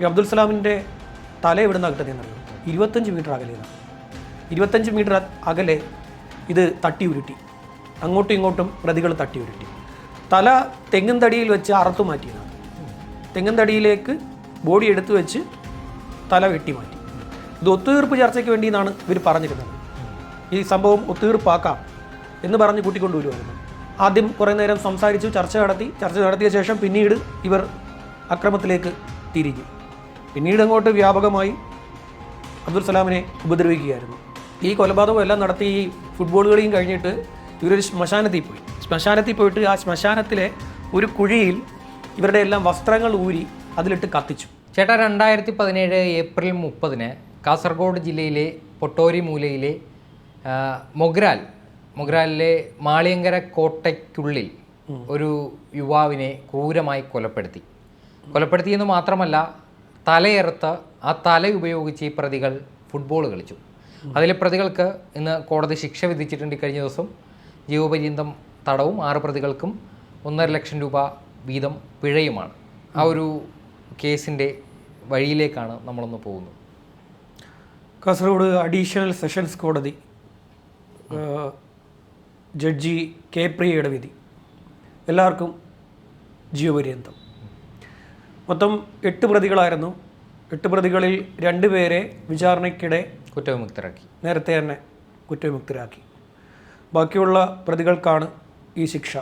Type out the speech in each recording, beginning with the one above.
ഈ അബ്ദുൽ സലാമിന്റെ തല എവിടുന്ന നിന്നാണ് കിട്ടുന്നതെന്ന് ഇരുപത്തഞ്ച് മീറ്റർ അകലെയാണ് ഇരുപത്തഞ്ച് മീറ്റർ അകലെ ഇത് തട്ടി ഉരുട്ടി. അങ്ങോട്ടും ഇങ്ങോട്ടും പ്രതികൾ തട്ടി ഉരുട്ടി. തല തെങ്ങും തടിയിൽ വെച്ച് അറുത്തു മാറ്റിയതാണ് തെങ്ങും തടിയിലേക്ക് ബോഡി എടുത്തു വെച്ച് തല വെട്ടി മാറ്റി. ഇത് ഒത്തുതീർപ്പ് ചർച്ചയ്ക്ക് വേണ്ടി എന്നാണ് ഇവർ പറഞ്ഞിരുന്നത്. ഈ സംഭവം ഒത്തുതീർപ്പാക്കാം എന്ന് പറഞ്ഞ് കൂട്ടിക്കൊണ്ടുവരുമായിരുന്നു ആദ്യം കുറേ നേരം സംസാരിച്ചു ചർച്ച നടത്തി ചർച്ച നടത്തിയ ശേഷം പിന്നീട് ഇവർ അക്രമത്തിലേക്ക് തിരിഞ്ഞു. പിന്നീട് അങ്ങോട്ട് വ്യാപകമായി അബ്ദുൽ സലാമിനെ ഉപദ്രവിക്കുകയായിരുന്നു. ഈ കൊലപാതകം എല്ലാം നടത്തി ഈ ഫുട്ബോൾ കളിയും കഴിഞ്ഞിട്ട് ഇവരൊരു ശ്മശാനത്തിൽ പോയി. ശ്മശാനത്തിൽ പോയിട്ട് ആ ശ്മശാനത്തിലെ ഒരു കുഴിയിൽ ഇവരുടെ എല്ലാം വസ്ത്രങ്ങൾ ഊരി അതിലിട്ട് കത്തിച്ചു. ചേട്ടാ രണ്ടായിരത്തി പതിനേഴ് ഏപ്രിൽ മുപ്പതിന് കാസർഗോഡ് ജില്ലയിലെ പൊട്ടോരി മൂലയിലെ മൊഗ്രാൽ മൊഗ്രാലിലെ മാളിയങ്കര കോട്ടയ്ക്കുള്ളിൽ ഒരു യുവാവിനെ ക്രൂരമായി കൊലപ്പെടുത്തി. കൊലപ്പെടുത്തിയെന്ന് മാത്രമല്ല തലയെറുത്ത് ആ തല ഉപയോഗിച്ച് ഈ പ്രതികൾ ഫുട്ബോൾ കളിച്ചു. അതിലെ പ്രതികൾക്ക് ഇന്ന് കോടതി ശിക്ഷ വിധിച്ചിട്ടുണ്ട് കഴിഞ്ഞ ദിവസം. ജീവപര്യന്തം തടവും ആറ് പ്രതികൾക്കും ഒന്നര ലക്ഷം രൂപ വീതം പിഴയുമാണ്. ആ ഒരു കേസിന്റെ വഴിയിലേക്കാണ് നമ്മളൊന്ന് പോകുന്നത്. കാസർഗോഡ് അഡീഷണൽ സെഷൻസ് കോടതി ജഡ്ജി കെ പ്രിയയുടെ വിധി. എല്ലാവർക്കും ജീവപര്യന്തം. മൊത്തം എട്ട് പ്രതികളായിരുന്നു. എട്ട് പ്രതികളിൽ രണ്ട് പേരെ വിചാരണയ്ക്കിടെ കുറ്റവിമുക്തരാക്കി. നേരത്തെ തന്നെ കുറ്റവിമുക്തരാക്കി. ബാക്കിയുള്ള പ്രതികൾക്കാണ് ഈ ശിക്ഷ.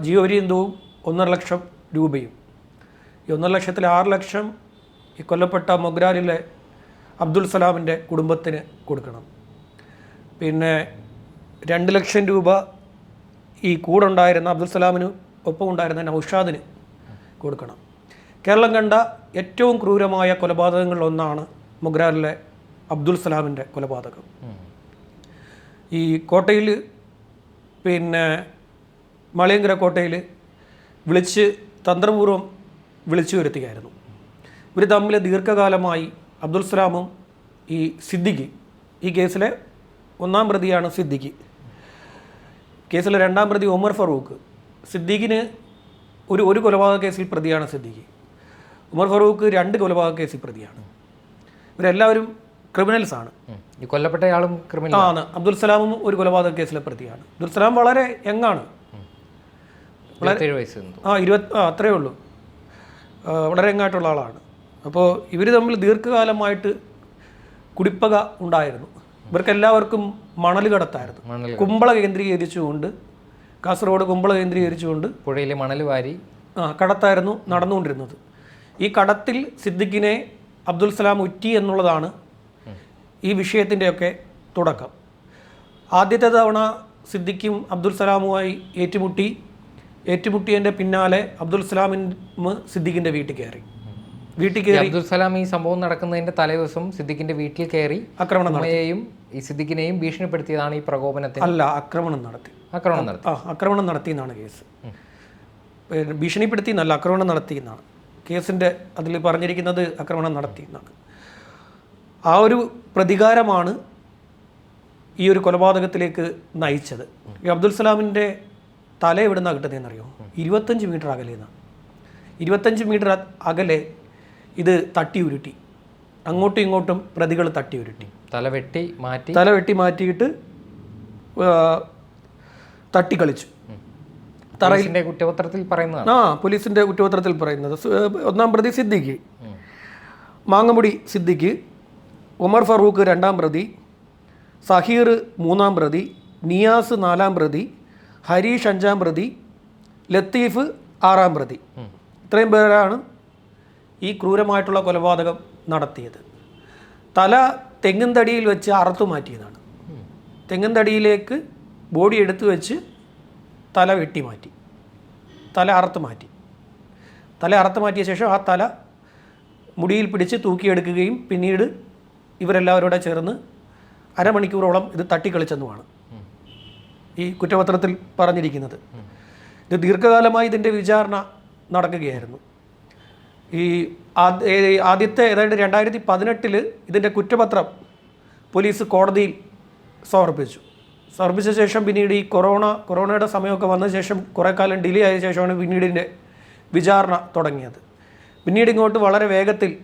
ജീവപര്യന്തവും ഒന്നര ലക്ഷം രൂപയും. ഈ ഒന്നര ലക്ഷത്തിൽ ആറ് ലക്ഷം ഈ കൊല്ലപ്പെട്ട മൊഗ്രാലിലെ അബ്ദുൽ സലാമിന്റെ കുടുംബത്തിന് കൊടുക്കണം. പിന്നെ രണ്ട് ലക്ഷം രൂപ ഈ കൂടുണ്ടായിരുന്ന അബ്ദുൽ സലാമിന് ഒപ്പം ഉണ്ടായിരുന്ന നൗഷാദിന് കൊടുക്കണം. കേരളം കണ്ട ഏറ്റവും ക്രൂരമായ കൊലപാതകങ്ങളിലൊന്നാണ് മുഗ്രാറിലെ അബ്ദുൽ സലാമിന്റെ കൊലപാതകം. ഈ കോട്ടയിൽ പിന്നെ മലയങ്കര കോട്ടയിൽ വിളിച്ച് തന്ത്രപൂർവം വിളിച്ചു വരുത്തുകയായിരുന്നു. ഇവർ തമ്മിൽ ദീർഘകാലമായി അബ്ദുൽ സലാമും ഈ സിദ്ദിഖ് ഈ കേസിലെ ഒന്നാം പ്രതിയാണ് സിദ്ദിഖ്. കേസിലെ രണ്ടാം പ്രതി ഉമർ ഫറൂഖ്. സിദ്ദീഖിന് ഒരു ഒരു കൊലപാതക കേസിൽ പ്രതിയാണ് സിദ്ദിഖി. ഉമർ ഫറൂഖ് രണ്ട് കൊലപാതക കേസിൽ പ്രതിയാണ്. ഇവരെല്ലാവരും ക്രിമിനൽസ് ആണ്. ഈ കൊല്ലപ്പെട്ടയാളും ക്രിമിനൽ ആണ്. അബ്ദുൽ സലാമും ഒരു കൊലപാതക കേസിലെ പ്രതിയാണ്. അബ്ദുൽ സലാം വളരെ യങ്ങാണ് വയസ്സ് ആ ഇരുപത് ആ അത്രയേ ഉള്ളൂ. വളരെ യങ്ങായിട്ടുള്ള ആളാണ്. അപ്പോൾ ഇവർ തമ്മിൽ ദീർഘകാലമായിട്ട് കുടിപ്പക ഉണ്ടായിരുന്നു. ഇവർക്കെല്ലാവർക്കും മണൽ കടത്തായിരുന്നു. കുമ്പള കേന്ദ്രീകരിച്ചുകൊണ്ട് കാസർഗോഡ് കുമ്പള കേന്ദ്രീകരിച്ചുകൊണ്ട് പുഴയിലെ മണൽ വാരി. ആ കടത്തായിരുന്നു നടന്നുകൊണ്ടിരുന്നത്. ഈ കടത്തിൽ സിദ്ദിഖിനെ അബ്ദുൽ സലാം ഉറ്റി എന്നുള്ളതാണ് ഈ വിഷയത്തിന്റെയൊക്കെ തുടക്കം. ആദ്യത്തെ തവണ സിദ്ദിഖും അബ്ദുൽ സലാമുമായി ഏറ്റുമുട്ടി. ഏറ്റുമുട്ടിയതിന്റെ പിന്നാലെ അബ്ദുൽ സലാമിൻ സിദ്ദിഖിന്റെ വീട്ടിൽ കയറി. വീട്ടിൽ കയറി അബ്ദുൽ സലാം ഈ സംഭവം നടക്കുന്നതിന്റെ തലേദിവസം സിദ്ദിഖിന്റെ വീട്ടിൽ കയറി ആക്രമണം നടത്തി. ഈ സിദ്ദിഖിനെയും ഭീഷണിപ്പെടുത്തിയതാണ് ഈ പ്രകോപനത്തിന് അല്ല ആക്രമണം നടത്തി. ആക്രമണം നടത്തി. ആ ആക്രമണം നടത്തി എന്നാണ് കേസ് ഭീഷണിപ്പെടുത്തി എന്നല്ല ആക്രമണം നടത്തി എന്നാണ്. കേസിന്റെ അതിൽ പറഞ്ഞിരിക്കുന്നത് ആക്രമണം നടത്തി എന്നാണ്. ആ ഒരു പ്രതികാരമാണ് ഈ ഒരു കൊലപാതകത്തിലേക്ക് നയിച്ചത്. ഈ അബ്ദുൽ സലാമിന്റെ തല എവിടെ നിന്നാണ് കിട്ടുന്നതെന്നറിയോ ഇരുപത്തഞ്ച് മീറ്റർ അകലെ നിന്നാണ് ഇരുപത്തഞ്ച് മീറ്റർ അകലെ ഇത് തട്ടി ഉരുട്ടി അങ്ങോട്ടും ഇങ്ങോട്ടും പ്രതികൾ തട്ടി ഉരുട്ടി. തല വെട്ടി മാറ്റി. തല വെട്ടി മാറ്റിയിട്ട് തട്ടിക്കളിച്ചു തറയിലെ കുറ്റപത്രത്തിൽ പറയുന്നത് ആ പോലീസിന്റെ കുറ്റപത്രത്തിൽ പറയുന്നത്. ഒന്നാം പ്രതി സിദ്ദിഖ്. മാങ്ങമുടി സിദ്ദിഖ് ഉമർ ഫറൂഖ് രണ്ടാം പ്രതി സഹീർ മൂന്നാം പ്രതി നിയാസ് നാലാം പ്രതി ഹരീഷ് അഞ്ചാം പ്രതി ലത്തീഫ് ആറാം പ്രതി. ഇത്രയും പേരാണ് ഈ ക്രൂരമായിട്ടുള്ള കൊലപാതകം നടത്തിയത്. തല തെങ്ങും തടിയിൽ വെച്ച് അറുത്തു മാറ്റിയതാണ്. തെങ്ങും തടിയിലേക്ക് ബോഡി എടുത്തു വെച്ച് തല വെട്ടി മാറ്റി. തല അറുത്ത് മാറ്റി. തല അറുത്ത് മാറ്റിയ ശേഷം ആ തല മുടിയിൽ പിടിച്ച് തൂക്കിയെടുക്കുകയും പിന്നീട് ഇവരെല്ലാവരോടെ ചേർന്ന് അരമണിക്കൂറോളം ഇത് തട്ടിക്കളിച്ചെന്നുമാണ് ഈ കുറ്റപത്രത്തിൽ പറഞ്ഞിരിക്കുന്നത്. ഇത് ദീർഘകാലമായി ഇതിന്റെ വിചാരണ നടക്കുകയായിരുന്നു. ഈ ആദ്യത്തെ ഏതാണ്ട് രണ്ടായിരത്തി പതിനെട്ടിൽ ഇതിന്റെ കുറ്റപത്രം പോലീസ് കോടതിയിൽ സമർപ്പിച്ചു. സമർപ്പിച്ച ശേഷം പിന്നീട് ഈ കൊറോണ കൊറോണയുടെ സമയമൊക്കെ വന്ന ശേഷം കുറേ കാലം ഡിലേ ആയ ശേഷമാണ് പിന്നീട് ഇതിന്റെ വിചാരണ തുടങ്ങിയത്. പിന്നീട് ഇങ്ങോട്ട് വളരെ വേഗത്തിൽ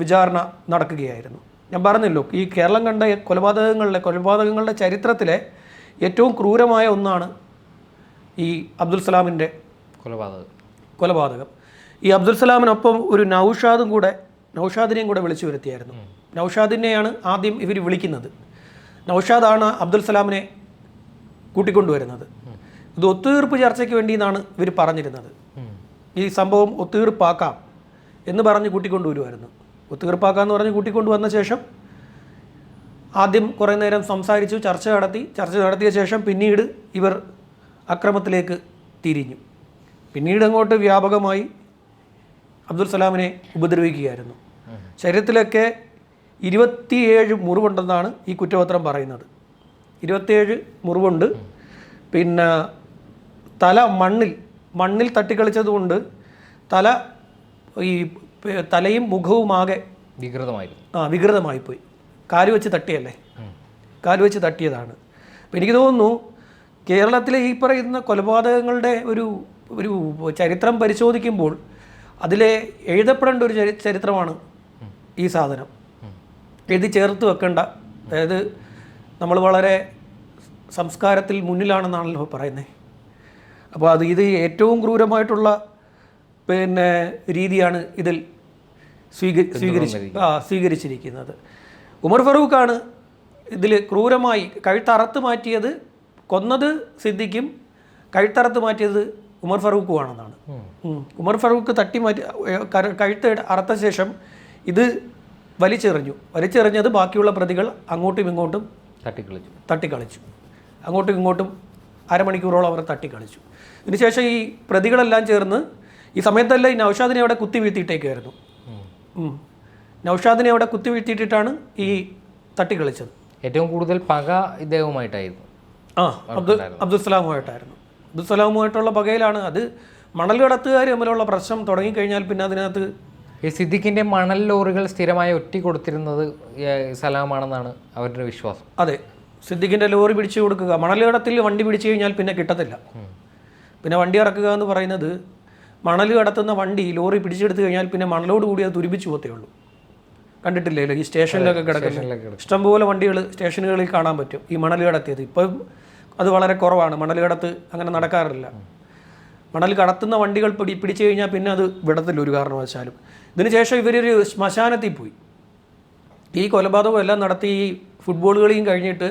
വിചാരണ നടക്കുകയായിരുന്നു. ഞാൻ പറഞ്ഞല്ലോ ഈ കേരളം കണ്ട കൊലപാതകങ്ങളിലെ കൊലപാതകങ്ങളുടെ ചരിത്രത്തിലെ ഏറ്റവും ക്രൂരമായ ഒന്നാണ് ഈ അബ്ദുൽ സലാമിന്റെ കൊലപാതകം. കൊലപാതകം. ഈ അബ്ദുൽ സലാമിനൊപ്പം ഒരു നൗഷാദും കൂടെ നൗഷാദിനെയും കൂടെ വിളിച്ചു വരുത്തിയായിരുന്നു. നൗഷാദിനെയാണ് ആദ്യം ഇവർ വിളിക്കുന്നത്. നൗഷാദാണ് അബ്ദുൽ സലാമിനെ കൂട്ടിക്കൊണ്ടുവരുന്നത്. ഇത് ഒത്തുതീർപ്പ് ചർച്ചയ്ക്ക് വേണ്ടി എന്നാണ് ഇവർ പറഞ്ഞിരുന്നത് ഈ സംഭവം ഒത്തുതീർപ്പാക്കാം എന്ന് പറഞ്ഞ് കൂട്ടിക്കൊണ്ടുവരുമായിരുന്നു ഒത്തുതീർപ്പാക്കാമെന്ന് പറഞ്ഞ് കൂട്ടിക്കൊണ്ടുവന്ന ശേഷം ആദ്യം കുറേ നേരം സംസാരിച്ചു ചർച്ച നടത്തി ചർച്ച നടത്തിയ ശേഷം പിന്നീട് ഇവർ അക്രമത്തിലേക്ക് തിരിഞ്ഞു. പിന്നീട് അങ്ങോട്ട് വ്യാപകമായി അബ്ദുൽ സലാമിനെ ഉപദ്രവിക്കുകയായിരുന്നു. ശരീരത്തിലൊക്കെ ഇരുപത്തിയേഴ് മുറിവുണ്ടെന്നാണ് ഈ കുറ്റപത്രം പറയുന്നത്. ഇരുപത്തിയേഴ് മുറിവുണ്ട്. പിന്നെ തല മണ്ണിൽ മണ്ണിൽ തട്ടിക്കളിച്ചതുകൊണ്ട് തല ഈ തലയും മുഖവുമാകെ വികൃതമായി ആ വികൃതമായി പോയി കാൽ വെച്ച് തട്ടിയല്ലേ? കാൽ വെച്ച് തട്ടിയതാണ്. അപ്പം എനിക്ക് തോന്നുന്നു കേരളത്തിലെ ഈ പറയുന്ന കൊലപാതകങ്ങളുടെ ഒരു ഒരു ചരിത്രം പരിശോധിക്കുമ്പോൾ അതിലെ എഴുതപ്പെടേണ്ട ഒരു ചരി- ചരിത്രമാണ് ഈ സാധനം. എഴുതി ചേർത്ത് വെക്കേണ്ട. അതായത് നമ്മൾ വളരെ സംസ്കാരത്തിൽ മുന്നിലാണെന്നാണല്ലോ പറയുന്നത് അപ്പോൾ അത് ഇത് ഏറ്റവും ക്രൂരമായിട്ടുള്ള പിന്നെ രീതിയാണ് ഇതിൽ സ്വീകരി സ്വീകരിച്ച് ആ സ്വീകരിച്ചിരിക്കുന്നത്. ഉമർ ഫറൂഖാണ് ഇതിൽ ക്രൂരമായി കഴുത്തറത്ത് മാറ്റിയത്. കൊന്നത് സിദ്ദിഖും കഴുത്തറത്ത് മാറ്റിയത് ഉമർ ഫറൂഖുമാണെന്നാണ് വേണമെന്നാണ്. ഉമർ ഫറൂഖ് തട്ടി മാറ്റി കഴുത്ത് അറത്ത ശേഷം ഇത് വലിച്ചെറിഞ്ഞു. വലിച്ചെറിഞ്ഞത് ബാക്കിയുള്ള പ്രതികൾ അങ്ങോട്ടും ഇങ്ങോട്ടും തട്ടിക്കളിച്ചു. തട്ടിക്കളിച്ചു. അങ്ങോട്ടും ഇങ്ങോട്ടും അരമണിക്കൂറോളം അവർ തട്ടിക്കളിച്ചു. ഇതിനുശേഷം ഈ പ്രതികളെല്ലാം ചേർന്ന് ഈ സമയത്തല്ല ഈ നൗഷാദിനെ അവിടെ കുത്തി വീഴ്ത്തിയിട്ടേക്കായിരുന്നു നൌഷാദിനെ നൗഷാദിനെ അവിടെ കുത്തി വീഴ്ത്തിയിട്ടിട്ടാണ് ഈ തട്ടിക്കളിച്ചത്. ഏറ്റവും കൂടുതൽ പക ഇദ്ദേഹവുമായിട്ടായിരുന്നു. ആ അബ്ദുൽ അബ്ദുൽ സലാമുമായിട്ടായിരുന്നു അബ്ദുൽ സലാമുമായിട്ടുള്ള പകയിലാണ്. അത് മണൽ കടത്തുകാർ തമ്മിലുള്ള പ്രശ്നം തുടങ്ങിക്കഴിഞ്ഞാൽ പിന്നെ അതിനകത്ത് ഈ സിദ്ദിഖിന്റെ മണൽ ലോറികൾ സ്ഥിരമായി ഒറ്റി കൊടുത്തിരുന്നത് സലാമാണെന്നാണ് അവരുടെ വിശ്വാസം. അതെ. സിദ്ദിഖിന്റെ ലോറി പിടിച്ചു കൊടുക്കുക. മണൽ കടത്തിൽ വണ്ടി പിടിച്ചു കഴിഞ്ഞാൽ പിന്നെ കിട്ടത്തില്ല. പിന്നെ വണ്ടി ഇറക്കുക എന്ന് പറയുന്നത് മണൽ കടത്തുന്ന വണ്ടി ലോറി പിടിച്ചെടുത്തു കഴിഞ്ഞാൽ പിന്നെ മണലോട് കൂടി അത് തുരുപ്പിച്ചു പോത്തേ ഉള്ളൂ. കണ്ടിട്ടില്ലേ ഈ സ്റ്റേഷനിലൊക്കെ കിടക്കുന്നില്ല സ്റ്റേഷനിലൊക്കെ ഇഷ്ടംപോലെ വണ്ടികൾ സ്റ്റേഷനുകളിൽ കാണാൻ പറ്റും ഈ മണൽ കടത്തിയത്. ഇപ്പം അത് വളരെ കുറവാണ്. മണൽ കടത്ത് അങ്ങനെ നടക്കാറില്ല. മണൽ കടത്തുന്ന വണ്ടികൾ പിടി പിടിച്ചു കഴിഞ്ഞാൽ പിന്നെ അത് വിടത്തില്ല ഒരു കാരണവശാലും. ഇതിനുശേഷം ഇവരൊരു ശ്മശാനത്തിൽ പോയി. ഈ കൊലപാതകം എല്ലാം നടത്തി ഈ ഫുട്ബോൾ കളിയും കഴിഞ്ഞിട്ട്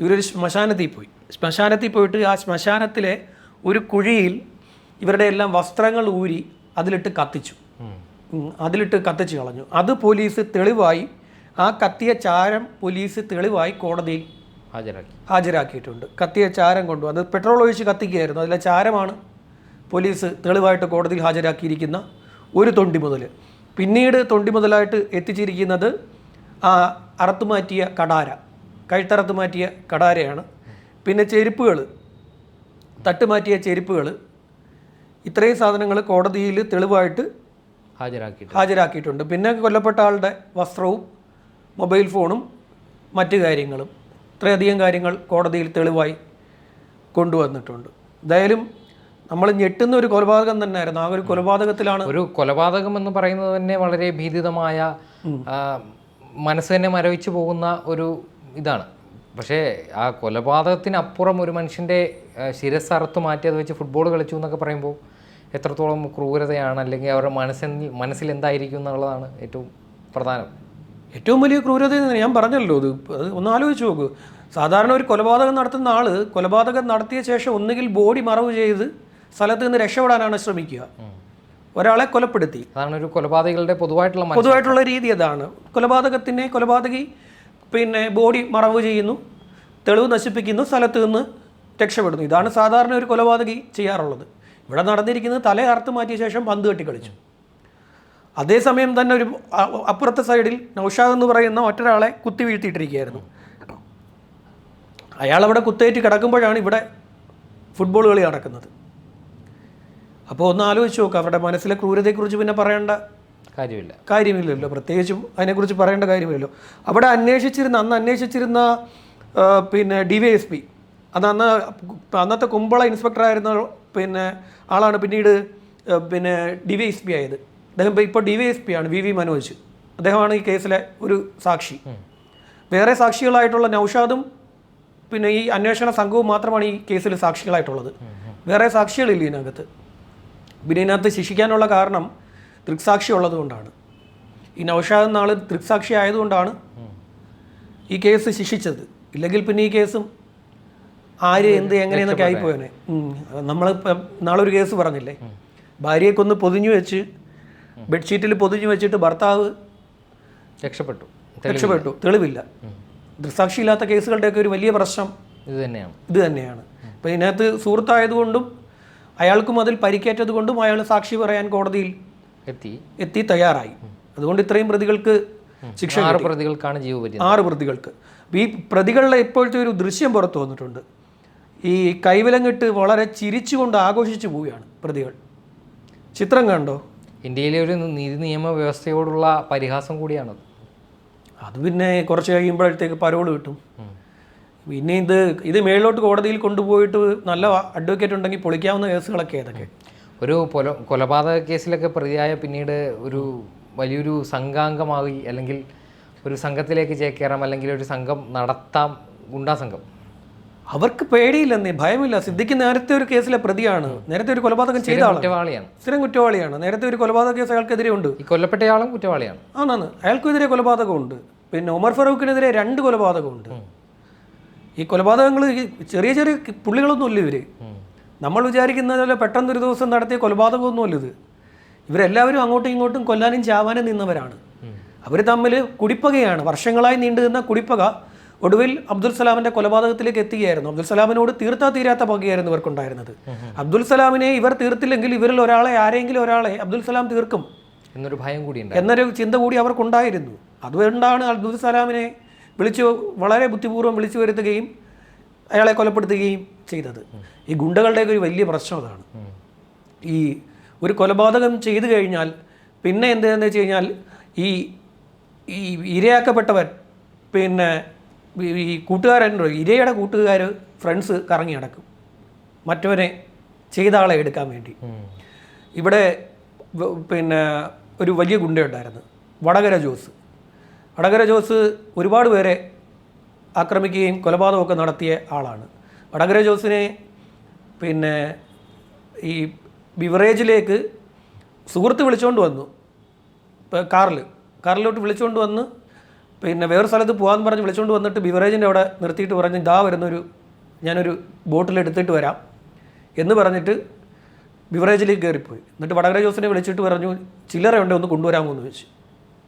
ഇവരൊരു ശ്മശാനത്തിൽ പോയി. ശ്മശാനത്തിൽ പോയിട്ട് ആ ശ്മശാനത്തിലെ ഒരു കുഴിയിൽ ഇവരുടെ എല്ലാം വസ്ത്രങ്ങൾ ഊരി അതിലിട്ട് കത്തിച്ചു. അതിലിട്ട് കത്തിച്ചു കളഞ്ഞു. അത് പോലീസ് തെളിവായി ആ കത്തിയ ചാരം പോലീസ് തെളിവായി കോടതിയിൽ ഹാജരാക്കി. ഹാജരാക്കിയിട്ടുണ്ട്. കത്തിയ ചാരം കൊണ്ടു അത് പെട്രോൾ ഒഴിച്ച് കത്തിക്കുകയായിരുന്നു. അതിലെ ചാരമാണ് പോലീസ് തെളിവായിട്ട് കോടതിയിൽ ഹാജരാക്കിയിരിക്കുന്ന ഒരു തൊണ്ടി മുതൽ പിന്നീട് തൊണ്ടി മുതലായിട്ട് എത്തിച്ചിരിക്കുന്നത് ആ അറുത്തു മാറ്റിയ കടാര കഴുത്തറത്ത് മാറ്റിയ കടാരയാണ്. പിന്നെ ചെരുപ്പുകൾ തട്ടുമാറ്റിയ ചെരുപ്പുകൾ ഇത്രയും സാധനങ്ങൾ കോടതിയിൽ തെളിവായിട്ട് ഹാജരാക്കി ഹാജരാക്കിയിട്ടുണ്ട്. പിന്നെ കൊല്ലപ്പെട്ട ആളുടെ വസ്ത്രവും മൊബൈൽ ഫോണും മറ്റു കാര്യങ്ങളും. ഇത്രയധികം കാര്യങ്ങൾ കോടതിയിൽ തെളിവായി കൊണ്ടുവന്നിട്ടുണ്ട്. എന്തായാലും നമ്മൾ ഞെട്ടുന്ന ഒരു കൊലപാതകം തന്നെയായിരുന്നു. ആ ഒരു കൊലപാതകത്തിലാണ് ഒരു കൊലപാതകം എന്ന് പറയുന്നത് തന്നെ വളരെ ഭീതിതമായ മനസ്സ് തന്നെ മരവിച്ചു പോകുന്ന ഒരു ഇതാണ്. പക്ഷേ ആ കൊലപാതകത്തിനപ്പുറം ഒരു മനുഷ്യന്റെ ശിരസ് അറുത്ത് മാറ്റി അത് വെച്ച് ഫുട്ബോൾ കളിച്ചു എന്നൊക്കെ പറയുമ്പോൾ എത്രത്തോളം ക്രൂരതയാണ് അല്ലെങ്കിൽ അവരുടെ മനസ്സിൽ മനസ്സിൽ എന്തായിരിക്കും എന്നുള്ളതാണ് ഏറ്റവും പ്രധാനം. ഏറ്റവും വലിയ ക്രൂരത എന്ന് ഞാൻ പറഞ്ഞല്ലോ ഇത്. അത് ഒന്ന് ആലോചിച്ച് നോക്ക്. സാധാരണ ഒരു കൊലപാതകം നടത്തുന്ന ആൾ കൊലപാതകം നടത്തിയ ശേഷം ഒന്നുകിൽ ബോഡി മറവ് ചെയ്ത് സ്ഥലത്ത് നിന്ന് രക്ഷപ്പെടാനാണ് ശ്രമിക്കുക. ഒരാളെ കൊലപ്പെടുത്തി. ഒരു കൊലപാതകളുടെ പൊതുവായിട്ടുള്ള പൊതുവായിട്ടുള്ള രീതി അതാണ്. കൊലപാതകത്തിനെ കൊലപാതകി പിന്നെ ബോഡി മറവ് ചെയ്യുന്നു തെളിവ് നശിപ്പിക്കുന്നു സ്ഥലത്ത് നിന്ന് രക്ഷപ്പെടുന്നു. ഇതാണ് സാധാരണ ഒരു കൊലപാതകി ചെയ്യാറുള്ളത്. ഇവിടെ നടന്നിരിക്കുന്നത് തല അറുത്ത് മാറ്റിയ ശേഷം പന്ത് കെട്ടി കളിച്ചു. അതേസമയം തന്നെ ഒരു അപ്പുറത്തെ സൈഡിൽ നൗഷാദ് എന്ന് പറയുന്ന മറ്റൊരാളെ കുത്തി വീഴ്ത്തിയിട്ടിരിക്കുകയായിരുന്നു. അയാൾ അവിടെ കുത്തേറ്റ് കിടക്കുമ്പോഴാണ് ഇവിടെ ഫുട്ബോൾ കളി നടക്കുന്നത്. അപ്പോൾ ഒന്ന് ആലോചിച്ച് നോക്കുക അവരുടെ മനസ്സിലെ ക്രൂരതയെക്കുറിച്ച് പിന്നെ പറയേണ്ട കാര്യമില്ല. കാര്യമില്ലല്ലോ. പ്രത്യേകിച്ചും അതിനെക്കുറിച്ച് പറയേണ്ട കാര്യമില്ലല്ലോ. അവിടെ അന്വേഷിച്ചിരുന്ന അന്ന് അന്വേഷിച്ചിരുന്ന പിന്നെ ഡി വൈ എസ് പി അത് അന്ന് അന്നത്തെ കുമ്പള ഇൻസ്പെക്ടറായിരുന്ന പിന്നെ ആളാണ് പിന്നീട് പിന്നെ ഡി വൈ എസ് പി ആയത്. അദ്ദേഹം ഇപ്പോൾ ഡി വൈ എസ് പി ആണ് വി വി മനോജ്. അദ്ദേഹമാണ് ഈ കേസിലെ ഒരു സാക്ഷി. വേറെ സാക്ഷികളായിട്ടുള്ള നൌഷാദും പിന്നെ ഈ അന്വേഷണ സംഘവും മാത്രമാണ് ഈ കേസിൽ സാക്ഷികളായിട്ടുള്ളത്. വേറെ സാക്ഷികളില്ല ഇതിനകത്ത്? പിന്നെ ഇതിനകത്ത് ശിക്ഷിക്കാനുള്ള കാരണം ദൃക്സാക്ഷി ഉള്ളതുകൊണ്ടാണ്. ഈ നൌഷാദ് ആൾ ദൃക്സാക്ഷി ആയതുകൊണ്ടാണ് ഈ കേസ് ശിക്ഷിച്ചത്. ഇല്ലെങ്കിൽ പിന്നെ ഈ കേസും ആര് എന്ത് എങ്ങനെയെന്നൊക്കെ ആയിപ്പോയനെ. നമ്മളിപ്പം ഒരു കേസ് പറഞ്ഞില്ലേ? ഭാര്യയെ കൊന്ന് പൊതിഞ്ഞു വെച്ച് ബെഡ്ഷീറ്റിൽ പൊതിഞ്ഞു വെച്ചിട്ട് ഭർത്താവ് രക്ഷപ്പെട്ടു. രക്ഷപ്പെട്ടു. തെളിവില്ല. ദൃസാക്ഷിയില്ലാത്ത കേസുകളുടെയൊക്കെ ഒരു വലിയ പ്രശ്നം ഇത് തന്നെയാണ്. ഇത് തന്നെയാണ്. അപ്പോൾ ഇതിനകത്ത് സുഹൃത്തായതുകൊണ്ടും അയാൾക്കും അതിൽ പരിക്കേറ്റത് കൊണ്ടും അയാൾ സാക്ഷി പറയാൻ കോടതിയിൽ എത്തി. എത്തി തയ്യാറായി. അതുകൊണ്ട് ഇത്രയും പ്രതികൾക്ക് ശിക്ഷ ആറ് പ്രതികൾക്കാണ് ജീവപര്യം ആറ് പ്രതികൾക്ക്. ഈ പ്രതികളിലെ ഇപ്പോഴത്തെ ഒരു ദൃശ്യം പുറത്തു വന്നിട്ടുണ്ട്. ഈ കൈവിലങ്ങിട്ട് വളരെ ചിരിച്ചുകൊണ്ട് ആഘോഷിച്ചു പോവുകയാണ് പ്രതികൾ. ചിത്രം കണ്ടോ? ഇന്ത്യയിലെ ഒരു നീതി നിയമ വ്യവസ്ഥയോടുള്ള പരിഹാസം കൂടിയാണത്. അത് പിന്നെ കുറച്ച് കഴിയുമ്പോഴത്തേക്ക് പരോൾ കിട്ടും. പിന്നെ ഇത് ഇത് മേളിലോട്ട് കോടതിയിൽ കൊണ്ടുപോയിട്ട് നല്ല അഡ്വക്കേറ്റ് ഉണ്ടെങ്കിൽ പൊളിക്കാവുന്ന കേസുകളൊക്കെ ഏതൊക്കെ? ഒരു കൊല കൊലപാതക കേസിലൊക്കെ പ്രതിയായ പിന്നീട് ഒരു വലിയൊരു സംഘാംഗമായി അല്ലെങ്കിൽ ഒരു സംഘത്തിലേക്ക് ചേക്കേറാം അല്ലെങ്കിൽ ഒരു സംഘം നടത്താം ഗുണ്ടാ സംഘം. അവർക്ക് പേടിയില്ലെന്നേ ഭയമില്ല. സിദ്ധിക്ക് നേരത്തെ ഒരു കേസിലെ പ്രതിയാണ്. നേരത്തെ ഒരു കൊലപാതകം ചെയ്ത ആളാണ്. സ്ഥിരം കുറ്റവാളിയാണ്. നേരത്തെ ഒരു കൊലപാതക കേസ് അയാൾക്കെതിരെ ഉണ്ട്. ഈ കൊല്ലപ്പെട്ടയാളും കുറ്റവാളിയാണ്. ആണാണ്. അയാൾക്കെതിരെ കൊലപാതകമുണ്ട്. പിന്നെ ഉമർ ഫറൂഖിനെതിരെ രണ്ട് കൊലപാതകമുണ്ട്. ഈ കൊലപാതകങ്ങൾ ചെറിയ ചെറിയ പുള്ളികളൊന്നും ഇല്ല ഇവർ. നമ്മൾ വിചാരിക്കുന്ന പോലെ പെട്ടെന്ന് ഒരു ദിവസം നടത്തിയ കൊലപാതകമൊന്നുമല്ല ഇത്. ഇവരെല്ലാവരും അങ്ങോട്ടും ഇങ്ങോട്ടും കൊല്ലാനും ചാവാനും നിന്നവരാണ്. അവർ തമ്മിൽ കുടിപ്പകയാണ്. വർഷങ്ങളായി നീണ്ടു നിന്ന കുടിപ്പക ഒടുവിൽ അബ്ദുൽ സലാമിന്റെ കൊലപാതകത്തിലേക്ക് എത്തുകയായിരുന്നു അബ്ദുൽ സലാമിനോട് തീർത്താ തീരാത്ത പകയായിരുന്നു ഇവർക്കുണ്ടായിരുന്നത്. അബ്ദുൽ സലാമിനെ ഇവർ തീർത്തില്ലെങ്കിൽ ഇവരിൽ ഒരാളെ ആരെങ്കിലും ഒരാളെ അബ്ദുൽ സലാം തീർക്കും. എന്നൊരു ഭയം കൂടി എന്നൊരു ചിന്ത കൂടി അവർക്കുണ്ടായിരുന്നു. അതുകൊണ്ടാണ് അബ്ദുൽ സലാമിനെ വിളിച്ചു വളരെ ബുദ്ധിപൂർവം വിളിച്ചു വരുത്തുകയും അയാളെ കൊലപ്പെടുത്തുകയും ചെയ്തത്. ഈ ഗുണ്ടകളുടെയൊക്കെ ഒരു വലിയ പ്രശ്നം അതാണ്. ഈ ഒരു കൊലപാതകം ചെയ്തു കഴിഞ്ഞാൽ പിന്നെ എന്താണെന്ന് വെച്ച് കഴിഞ്ഞാൽ ഈ ഈ ഇരയാക്കപ്പെട്ടവൻ പിന്നെ ഈ- കൂട്ടുകാരൻ ഇരയുടെ കൂട്ടുകാർ ഫ്രണ്ട്സ് കറങ്ങി നടക്കും. മറ്റവനെ ചെയ്ത ആളെ എടുക്കാൻ വേണ്ടി. ഇവിടെ പിന്നെ ഒരു വലിയ ഗുണ്ടയുണ്ടായിരുന്നു വടകര ജോസ്. വടകര ജോസ് ഒരുപാട് പേരെ ആക്രമിക്കുകയും കൊലപാതകമൊക്കെ നടത്തിയ ആളാണ്. വടകര ജോസിനെ പിന്നെ ഈ ബിവറേജിലേക്ക് സുഹൃത്ത് വിളിച്ചുകൊണ്ട് വന്നു കാറിൽ കാറിലോട്ട് വിളിച്ചുകൊണ്ട് വന്ന് പിന്നെ വേറെ സ്ഥലത്ത് പോകാമെന്ന് പറഞ്ഞ് വിളിച്ചുകൊണ്ട് വന്നിട്ട് ബിവറേജിന്റെ അവിടെ നിർത്തിയിട്ട് പറഞ്ഞ് ഇതാ വരുന്നൊരു ഞാനൊരു ബോട്ടിൽ എടുത്തിട്ട് വരാം എന്ന് പറഞ്ഞിട്ട് ബിവറേജിലേക്ക് കയറിപ്പോയി. എന്നിട്ട് വടകര ജോസിനെ വിളിച്ചിട്ട് പറഞ്ഞു ചില്ലറ ഉണ്ട് ഒന്ന് കൊണ്ടുവരാമോ എന്ന് ചോദിച്ചു.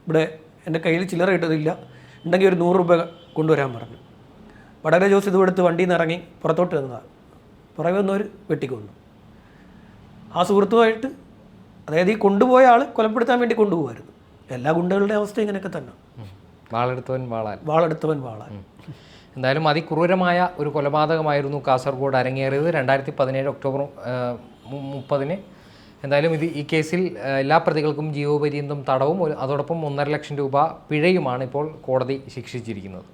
ഇവിടെ എന്റെ കയ്യിൽ ചില്ലറ ഇട്ടതില്ല. ഉണ്ടെങ്കിൽ ഒരു നൂറ് രൂപ കൊണ്ടുവരാൻ പറഞ്ഞു. വടകര ജോസ് ഇത് എടുത്ത് വണ്ടിയിൽ നിന്ന് ഇറങ്ങി പുറത്തോട്ട് വന്നതാണ് പുറകെ വന്നവർ വെട്ടിക്കൊന്നു. ആ സുഹൃത്തുമായിട്ട് അതായത് ഈ കൊണ്ടുപോയ ആൾ കൊലപ്പെടുത്താൻ വേണ്ടി കൊണ്ടുപോകായിരുന്നു എല്ലാ ഗുണ്ടകളുടെ അവസ്ഥ ഇങ്ങനെയൊക്കെ തന്നെ. വാളെടുത്തവൻ വാളാൻ. വാളെടുത്തവൻ വാളാൻ. എന്തായാലും അതിക്രൂരമായ ഒരു കൊലപാതകമായിരുന്നു കാസർഗോഡ് അരങ്ങേറിയത് രണ്ടായിരത്തി പതിനേഴ് ഒക്ടോബർ മുപ്പതിന്. എന്തായാലും ഇത് ഈ കേസിൽ എല്ലാ പ്രതികൾക്കും ജീവപര്യന്തം തടവും അതോടൊപ്പം ഒന്നര ലക്ഷം രൂപ പിഴയുമാണ് ഇപ്പോൾ കോടതി ശിക്ഷിച്ചിരിക്കുന്നത്.